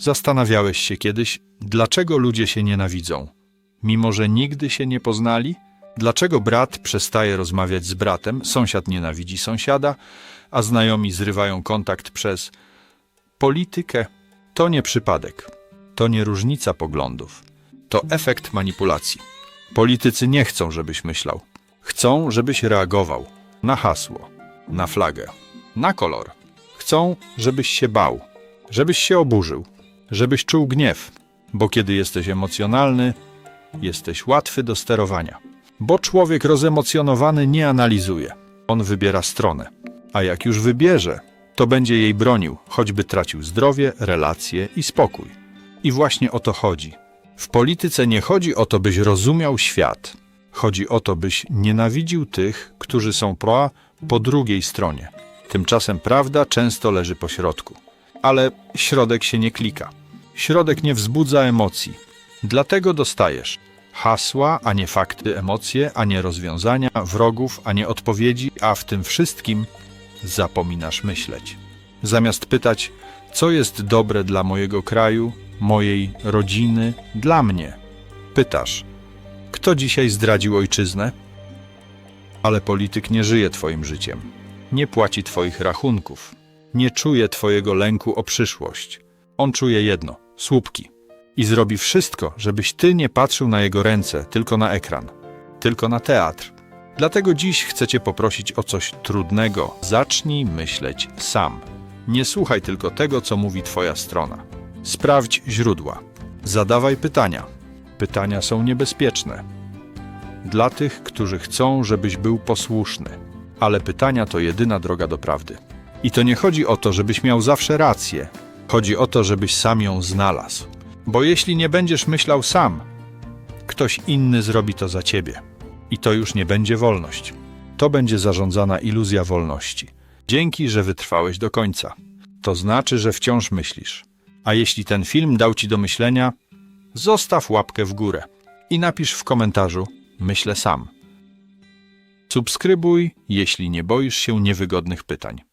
Zastanawiałeś się kiedyś, dlaczego ludzie się nienawidzą? Mimo, że nigdy się nie poznali? Dlaczego brat przestaje rozmawiać z bratem, sąsiad nienawidzi sąsiada, a znajomi zrywają kontakt przez politykę? To nie przypadek. To nie różnica poglądów. To efekt manipulacji. Politycy nie chcą, żebyś myślał. Chcą, żebyś reagował na hasło, na flagę, na kolor. Chcą, żebyś się bał, żebyś się oburzył, żebyś czuł gniew, bo kiedy jesteś emocjonalny, jesteś łatwy do sterowania. Bo człowiek rozemocjonowany nie analizuje, on wybiera stronę. A jak już wybierze, to będzie jej bronił, choćby tracił zdrowie, relacje i spokój. I właśnie o to chodzi. W polityce nie chodzi o to, byś rozumiał świat. Chodzi o to, byś nienawidził tych, którzy są pro po drugiej stronie. Tymczasem prawda często leży po środku. Ale środek się nie klika. Środek nie wzbudza emocji. Dlatego dostajesz hasła, a nie fakty, emocje, a nie rozwiązania, wrogów, a nie odpowiedzi, a w tym wszystkim zapominasz myśleć. Zamiast pytać, co jest dobre dla mojego kraju, mojej rodziny, dla mnie, pytasz, kto dzisiaj zdradził ojczyznę? Ale polityk nie żyje Twoim życiem, nie płaci Twoich rachunków, nie czuje Twojego lęku o przyszłość. On czuje jedno słupki i zrobi wszystko, żebyś Ty nie patrzył na jego ręce, tylko na ekran, tylko na teatr. Dlatego dziś chcę Cię poprosić o coś trudnego. Zacznij myśleć sam. Nie słuchaj tylko tego, co mówi Twoja strona. Sprawdź źródła. Zadawaj pytania. Pytania są niebezpieczne. Dla tych, którzy chcą, żebyś był posłuszny. Ale pytania to jedyna droga do prawdy. I to nie chodzi o to, żebyś miał zawsze rację. Chodzi o to, żebyś sam ją znalazł. Bo jeśli nie będziesz myślał sam, ktoś inny zrobi to za ciebie. I to już nie będzie wolność. To będzie zarządzana iluzja wolności. Dzięki, że wytrwałeś do końca. To znaczy, że wciąż myślisz. A jeśli ten film dał ci do myślenia, zostaw łapkę w górę i napisz w komentarzu: Myślę sam. Subskrybuj, jeśli nie boisz się niewygodnych pytań.